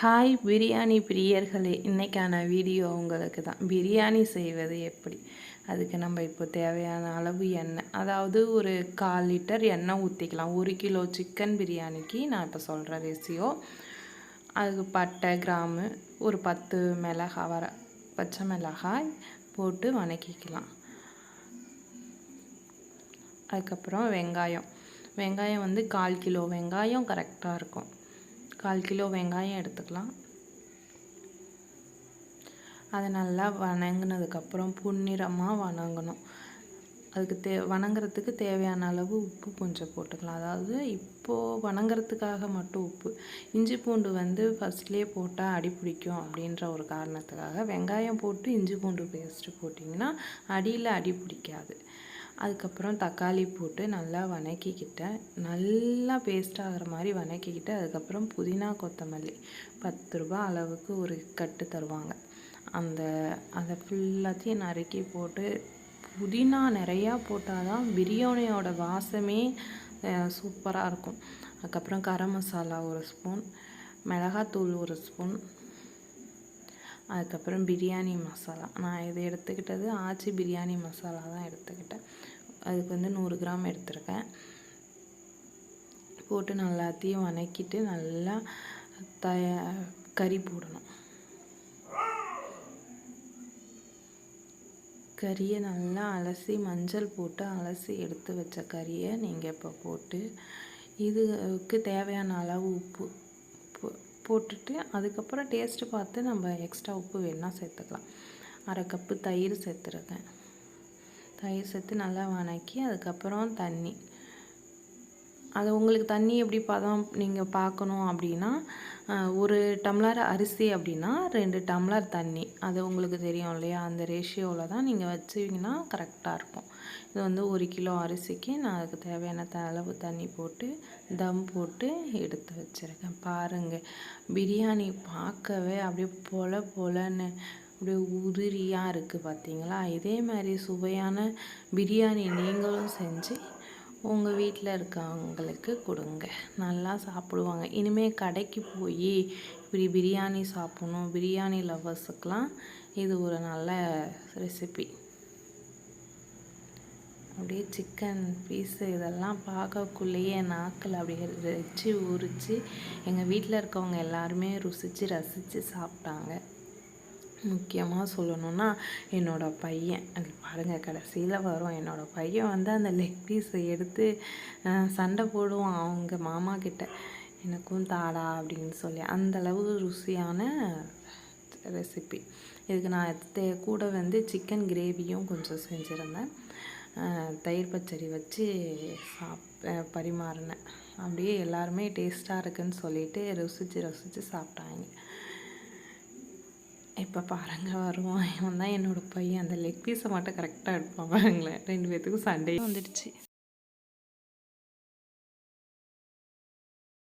Hi biryani பிரியர்களே இன்றைக்கான video உங்களுக்கு தான். பிரியாணி செய்வது எப்படி? அதுக்கு நம்ம இப்போ தேவையான அளவு எண்ணெய் அதாவது ஒரு கால் லிட்டர் எண்ணெய் ஊற்றிக்கலாம் ஒரு கிலோ சிக்கன் பிரியாணிக்கு நான் இப்போ சொல்கிற ரெசியோ அதுக்கு பட்டை கிராமு ஒரு பத்து மிளகாய் வர பச்சை மிளகாய் போட்டு வணக்கிக்கலாம். அதுக்கப்புறம் வெங்காயம். வெங்காயம் வந்து கால் கிலோ வெங்காயம் கரெக்டாக இருக்கும். கால் கிலோ வெங்காயம் எடுத்துக்கலாம். அதை நல்லா வணங்கினதுக்கப்புறம் புன்னிறமாக வணங்கணும். அதுக்கு தே வணங்குறதுக்கு தேவையான அளவு உப்பு கொஞ்சம் போட்டுக்கலாம். அதாவது இப்போது வணங்குறதுக்காக மட்டும் உப்பு. இஞ்சி பூண்டு வந்து ஃபஸ்ட்லேயே போட்டால் அடி பிடிக்கும் அப்படின்ற ஒரு காரணத்துக்காக வெங்காயம் போட்டு இஞ்சி பூண்டு பேஸ்ட்டு போட்டிங்கன்னா அடியில் அடி பிடிக்காது. அதுக்கப்புறம் தக்காளி போட்டு நல்லா வணக்கிக்கிட்டேன். நல்லா பேஸ்ட் ஆகிற மாதிரி வணக்கிக்கிட்டு அதுக்கப்புறம் புதினா கொத்தமல்லி பத்து ரூபா அளவுக்கு ஒரு கட்டு தருவாங்க. அந்த அதை ஃபுல்லாத்தையும் நறுக்கி போட்டு புதினா நிறையா போட்டால் தான் பிரியாணியோட வாசமே சூப்பராக இருக்கும். அதுக்கப்புறம் கரம் மசாலா ஒரு ஸ்பூன் மிளகாத்தூள் ஒரு ஸ்பூன் அதுக்கப்புறம் பிரியாணி மசாலா. நான் இதை எடுத்துக்கிட்டது ஆச்சி பிரியாணி மசாலா தான் எடுத்துக்கிட்டேன். அதுக்கு வந்து நூறு கிராம் எடுத்திருக்கேன். போட்டு நல்லாத்தையும் வணக்கிட்டு நல்லா த கறி போடணும். கறியை நல்லா அலசி மஞ்சள் போட்டு அலசி எடுத்து வச்ச கறியை நீங்கள் இப்போ போட்டு இதுக்கு தேவையான அளவு உப்பு போட்டுட்டு அதுக்கப்புறம் டேஸ்ட்டு பார்த்து நம்ம எக்ஸ்ட்ரா உப்பு வேணால் சேர்த்துக்கலாம். அரை கப்பு தயிர் சேர்த்துருக்கேன். தயிர் சேர்த்து நல்லா வணக்கி அதுக்கப்புறம் தண்ணி. அது உங்களுக்கு தண்ணி எப்படி பதம் நீங்கள் பார்க்கணும் அப்படின்னா ஒரு டம்ளர் அரிசி அப்படின்னா ரெண்டு டம்ளர் தண்ணி. அது உங்களுக்கு தெரியும் இல்லையா? அந்த ரேஷியோவில் தான் நீங்கள் வச்சுவிங்கன்னா கரெக்டாக இருக்கும். இது வந்து ஒரு கிலோ அரிசிக்கு நான் அதுக்கு தேவையான அளவு தண்ணி போட்டு தம் போட்டு எடுத்து வச்சுருக்கேன். பாருங்கள் பிரியாணி பார்க்கவே அப்படியே பொல பொலன்னு அப்படியே உதிரியாக இருக்குது பார்த்தீங்களா இதே மாதிரி சுவையான பிரியாணி நீங்களும் செஞ்சு உங்கள் வீட்டில் இருக்கவங்களுக்கு கொடுங்க. நல்லா சாப்பிடுவாங்க. இனிமேல் கடைக்கு போய் இப்படி பிரியாணி சாப்பிட்ணும் பிரியாணி லவ்வர்ஸுக்கெலாம் இது ஒரு நல்ல ரெசிபி அப்படியே சிக்கன் பீஸு இதெல்லாம் பார்க்கக்குள்ளேயே நாக்கில் அப்படியே வச்சு உரித்து எங்கள் வீட்டில் இருக்கவங்க எல்லாருமே ருசித்து ரசித்து சாப்பிட்டாங்க. முக்கியமாக சொல்லணுன்னா என்னோடய பையன் அது பாருங்கள் கடைசியில் வரும். என்னோடய பையன் வந்து அந்த லெக் பீஸை எடுத்து சண்டை போடுவான். அவங்க மாமா கிட்ட எனக்கும் தாடா அப்படின்னு சொல்லி. அந்தளவு ருசியான ரெசிபி இதுக்கு நான் தே கூட வந்து சிக்கன் கிரேவியும் கொஞ்சம் செஞ்சுருந்தேன். தயிர் பச்சடி வச்சு சாப் பரிமாறினேன். அப்படியே எல்லாருமே டேஸ்ட்டாக இருக்குன்னு சொல்லிட்டு ருசித்து ரசித்து சாப்பிட்டாங்க. இப்போ பாருங்க வருவான். இவன் தான் என்னோடய பையன். அந்த லெக் பீஸை மட்டும் கரெக்டாக எடுப்பான் பாருங்களேன். ரெண்டு பேர்த்துக்கும் சண்டே வந்துடுச்சு.